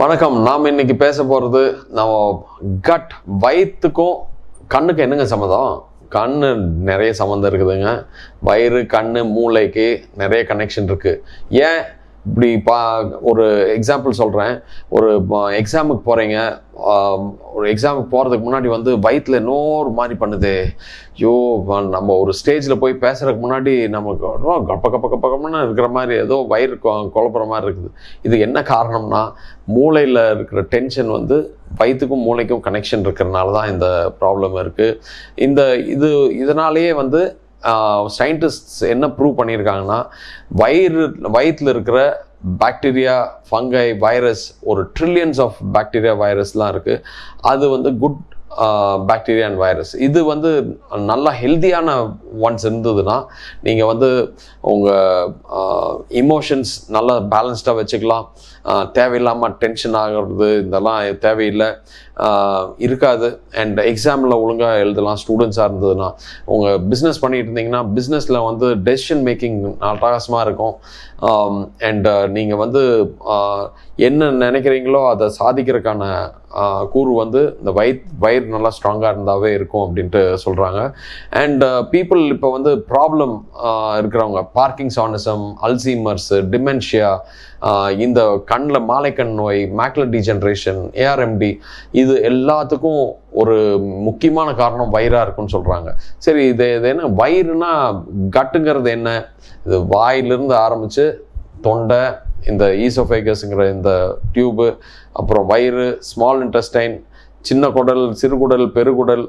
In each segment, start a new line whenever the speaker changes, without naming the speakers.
வணக்கம். நாம் இன்னைக்கு பேச போகிறது நம்ம கட் வயிற்றுக்கும் கண்ணுக்கு என்னங்க சம்மதம் கண் நிறைய சம்மந்தம் இருக்குதுங்க. வயிறு கண் மூளைக்கு நிறைய கனெக்ஷன் இருக்குது ஏன் இப்படி பா ஒரு எக்ஸாம்பிள் சொல்கிறேன் ஒரு எக்ஸாமுக்கு போகிறீங்க ஒரு எக்ஸாமுக்கு போகிறதுக்கு முன்னாடி வந்து வயிற்றில் இன்னொரு மாதிரி பண்ணுது. ஐயோ நம்ம ஒரு ஸ்டேஜில் போய் பேசுகிறதுக்கு முன்னாடி நமக்கு ரொம்ப கப்ப கப்ப கப்ப கப்பன்னு இருக்கிற மாதிரி ஏதோ வயிறு கொ- குழப்புற மாதிரி இருக்குது. இது என்ன காரணம்னா மூளையில் இருக்கிற டென்ஷன் வந்து வயிற்றுக்கும் மூளைக்கும் கனெக்ஷன் இருக்கிறனால தான் இந்த ப்ராப்ளம் இருக்குது இந்த இது இதனாலேயே வந்து சயின்டிஸ்ட்ஸ் என்ன ப்ரூவ் பண்ணியிருக்காங்கன்னா வயிறு வயிற்றில் இருக்கிற பாக்டீரியா ஃபங்கை வைரஸ் ஒரு ட்ரில்லியன்ஸ் ஆஃப் பாக்டீரியா வைரஸ்லாம் இருக்குது அது வந்து குட் பாக்டீரியா அண்ட் வைரஸ் இது வந்து நல்லா ஹெல்த்தியான ஒன்ஸ் இருந்ததுன்னா நீங்கள் வந்து உங்கள் இமோஷன்ஸ் நல்லா பேலன்ஸ்டாக வச்சுக்கலாம். தேவையில்லாமல் டென்ஷன் ஆகிறது இதெல்லாம் தேவையில்லை. இருக்காது. அண்ட் எக்ஸாமில் ஒழுங்காக எழுதலாம். ஸ்டூடெண்ட்ஸாக இருந்ததுன்னா உங்கள் பிஸ்னஸ் பண்ணிகிட்டு இருந்தீங்கன்னா பிஸ்னஸில் வந்து டெசிஷன் மேக்கிங் அட்டகாசமாக இருக்கும். அண்ட் நீங்கள் வந்து என்ன நினைக்கிறீங்களோ அதை சாதிக்கிறதுக்கான கூறு வந்து இந்த வயிற் வயிறு நல்லா ஸ்ட்ராங்காக இருந்தாவே இருக்கும் அப்படின்ட்டு சொல்கிறாங்க அண்ட் பீப்புள் இப்போ வந்து ப்ராப்ளம் இருக்கிறவங்க பார்க்கிங் சானிசம் அல்சீமர்ஸு டிமென்ஷியா இந்த கண்ணில் மாலைக்கண் நோய் மேக்லர் டிஜென்ரேஷன் ஏஆர்எம்டி இது எல்லாத்துக்கும் ஒரு முக்கியமான காரணம் வயிறாக இருக்குன்னு சொல்கிறாங்க சரி இது இது என்ன? வயிறுனா கட்டுங்கிறது என்ன? இது வாயிலிருந்து ஆரம்பித்து தொண்டை இந்த ஈசோஃபைகஸுங்கிற இந்த டியூபு அப்புறம் வயிறு ஸ்மால் இன்டெஸ்டைன் சின்ன குடல் சிறுகுடல் பெருகுடல்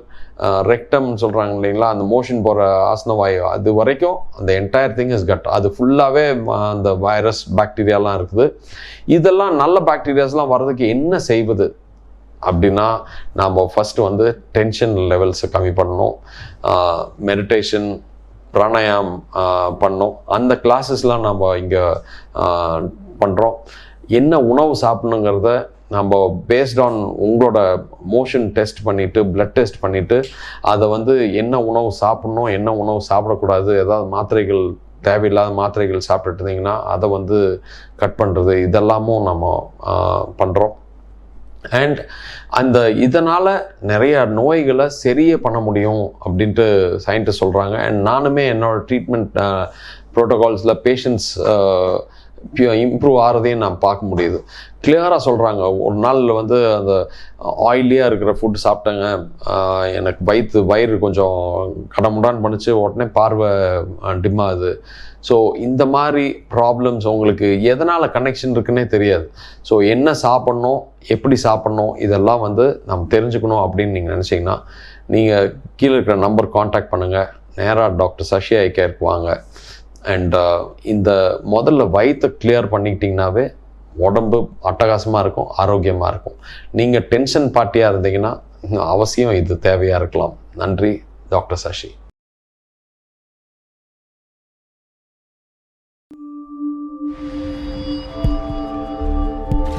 ரெக்டம் சொல்கிறாங்க இல்லைங்களா? அந்த மோஷன் போகிற ஆசனவாயு. அது வரைக்கும் அந்த என்டையர் திங் இஸ் கட் அது ஃபுல்லாகவே அந்த வைரஸ் பாக்டீரியாலாம் இருக்குது. இதெல்லாம் நல்ல பாக்டீரியாஸ்லாம் வர்றதுக்கு என்ன செய்வது? அப்படின்னா நாம் ஃபஸ்ட்டு வந்து டென்ஷன் லெவல்ஸை கம்மி பண்ணணும். மெடிடேஷன் பிராணாயாம் பண்ணோம் அந்த கிளாஸஸ்லாம் நம்ம இங்கே பண்ணுறோம் என்ன உணவு சாப்பிடணுங்கிறத நம்ம பேஸ்ட் ஆன் உங்களோட மோஷன் டெஸ்ட் பண்ணிவிட்டு பிளட் டெஸ்ட் பண்ணிவிட்டு அதை வந்து என்ன உணவு சாப்பிட்ணும் என்ன உணவு சாப்பிடக்கூடாது ஏதாவது மாத்திரைகள் தேவையில்லாத மாத்திரைகள் சாப்பிட்டுட்டு இருந்தீங்கன்னா அதை வந்து கட் பண்ணுறது இதெல்லாமும் நம்ம பண்ணுறோம் அண்ட் அந்த இதனால் நிறைய நோய்களை சரியே பண்ண முடியும் அப்படின்ட்டு சயின்டிஸ்ட் சொல்கிறாங்க அண்ட் நானுமே என்னோடய ட்ரீட்மெண்ட் ப்ரோட்டோகால்ஸில் பேஷண்ட்ஸ் இம்ப்ரூவ் ஆகிறதையும் நான் பார்க்க முடியுது. கிளியராக சொல்கிறாங்க ஒரு நாளில் வந்து அந்த ஆயிலியாக இருக்கிற ஃபுட் சாப்பிட்டேங்க. எனக்கு வயிற்று வயிறு கொஞ்சம் கடமுடான் பண்ணிச்சு. உடனே பார்வை டிம் ஆகுது. ஸோ இந்த மாதிரி ப்ராப்ளம்ஸ் உங்களுக்கு எதனால் கனெக்ஷன் இருக்குன்னே தெரியாது. ஸோ என்ன சாப்பிட்ணும் எப்படி சாப்பிட்ணும் இதெல்லாம் வந்து நம்ம தெரிஞ்சுக்கணும் அப்படின்னு நீங்கள் நினச்சிங்கன்னா நீங்கள் கீழே இருக்கிற நம்பர் காண்டாக்ட் பண்ணுங்கள் நேராக டாக்டர் சஷி ஐ கேருக்கு வாங்க. அண்ட் uh, இந்த முதல்ல வயிற்றை கிளியர் பண்ணிக்கிட்டிங்கனாவே உடம்பு அட்டகாசமாக இருக்கும் ஆரோக்கியமாக இருக்கும். நீங்கள் டென்ஷன் பார்ட்டியாக இருந்தீங்கன்னா அவசியம் இது தேவையாக இருக்கலாம். நன்றி டாக்டர் சஷி